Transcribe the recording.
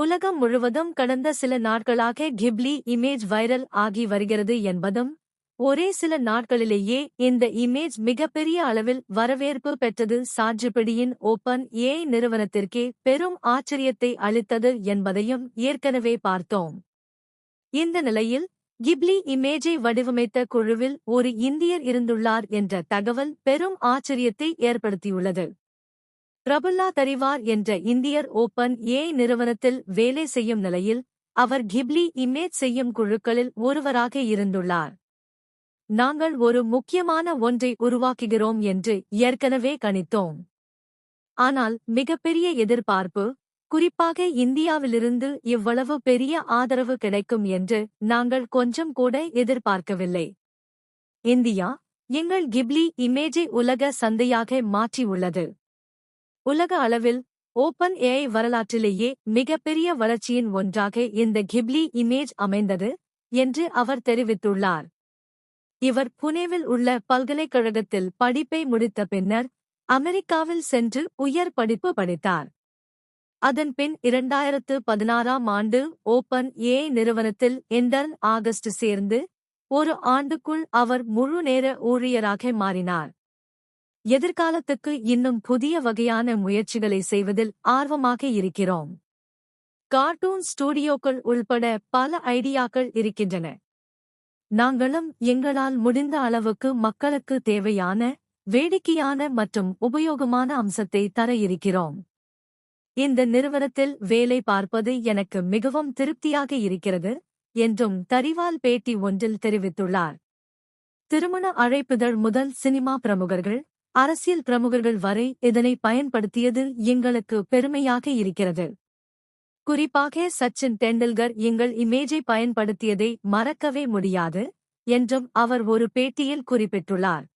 உலகம் முழுவதும் கடந்த சில நாட்களாக கிப்லி இமேஜ் வைரல் ஆகி வருகிறது என்பதும் ஒரே சில நாட்களிலேயே இந்த இமேஜ் மிகப்பெரிய அளவில் வரவேற்பு பெற்றது சாட்சிப்பிடியின் ஓபன் ஏ நிறுவனத்திற்கே பெரும் ஆச்சரியத்தை அளித்தது என்பதையும் ஏற்கனவே பார்த்தோம். இந்த நிலையில் கிப்லி இமேஜை வடிவமைத்த குழுவில் ஒரு இந்தியர் இருந்துள்ளார் என்ற தகவல் பெரும் ஆச்சரியத்தை ஏற்படுத்தியுள்ளது. பிரபுல்லா தரிவார் என்ற இந்தியர் ஓபன் ஏ நிறுவனத்தில் வேலை செய்யும் நிலையில் அவர் கிப்லி இமேஜ் செய்யும் குழுக்களில் ஒருவராக இருந்துள்ளார். நாங்கள் ஒரு முக்கியமான ஒன்றை உருவாக்குகிறோம் என்று ஏற்கனவே கணித்தோம். ஆனால் மிகப்பெரிய எதிர்பார்ப்பு குறிப்பாக இந்தியாவிலிருந்து இவ்வளவு பெரிய ஆதரவு கிடைக்கும் என்று நாங்கள் கொஞ்சம் கூட எதிர்பார்க்கவில்லை. இந்தியா எங்கள் கிப்லி இமேஜை உலக சந்தையாக மாற்றியுள்ளது. உலக அளவில் ஓபன் ஏஐ வரலாற்றிலேயே மிகப்பெரிய வளர்ச்சியின் ஒன்றாக இந்த கிப்லி இமேஜ் அமைந்தது என்று அவர் தெரிவித்துள்ளார். இவர் புனேவில் உள்ள பல்கலைக்கழகத்தில் படிப்பை முடித்த பின்னர் அமெரிக்காவில் சென்று உயர் படிப்பு படித்தார். அதன் பின் இரண்டாயிரத்து பதினாறாம் ஆண்டு ஓபன் ஏ நிறுவனத்தில் இன்டர்ன் ஆகஸ்ட் சேர்ந்து ஒரு ஆண்டுக்குள் அவர் முழு நேர ஊழியராக மாறினார். எதிர்காலத்துக்கு இன்னும் புதிய வகையான முயற்சிகளை செய்வதில் ஆர்வமாக இருக்கிறோம். கார்ட்டூன் ஸ்டூடியோக்கள் உள்பட பல ஐடியாக்கள் இருக்கின்றன. நாங்களும் எங்களால் முடிந்த அளவுக்கு மக்களுக்கு தேவையான வேடிக்கையான மற்றும் உபயோகமான அம்சத்தை தர இருக்கிறோம். இந்த நிறுவனத்தில் வேலை பார்ப்பது எனக்கு மிகவும் திருப்தியாக இருக்கிறது என்றும் தரிவால் பேட்டி ஒன்றில் தெரிவித்துள்ளார். திருமண அழைப்புதழ் முதல் சினிமா பிரமுகர்கள் அரசியல் பிரமுகர்கள் வரை இதனை பயன்படுத்தியது எங்களுக்கு பெருமையாக இருக்கிறது. குறிப்பாக சச்சின் டெண்டுல்கர் எங்கள் இமேஜை பயன்படுத்தியதை மறக்கவே முடியாது என்றும் அவர் ஒரு பேட்டியில் குறிப்பிட்டுள்ளார்.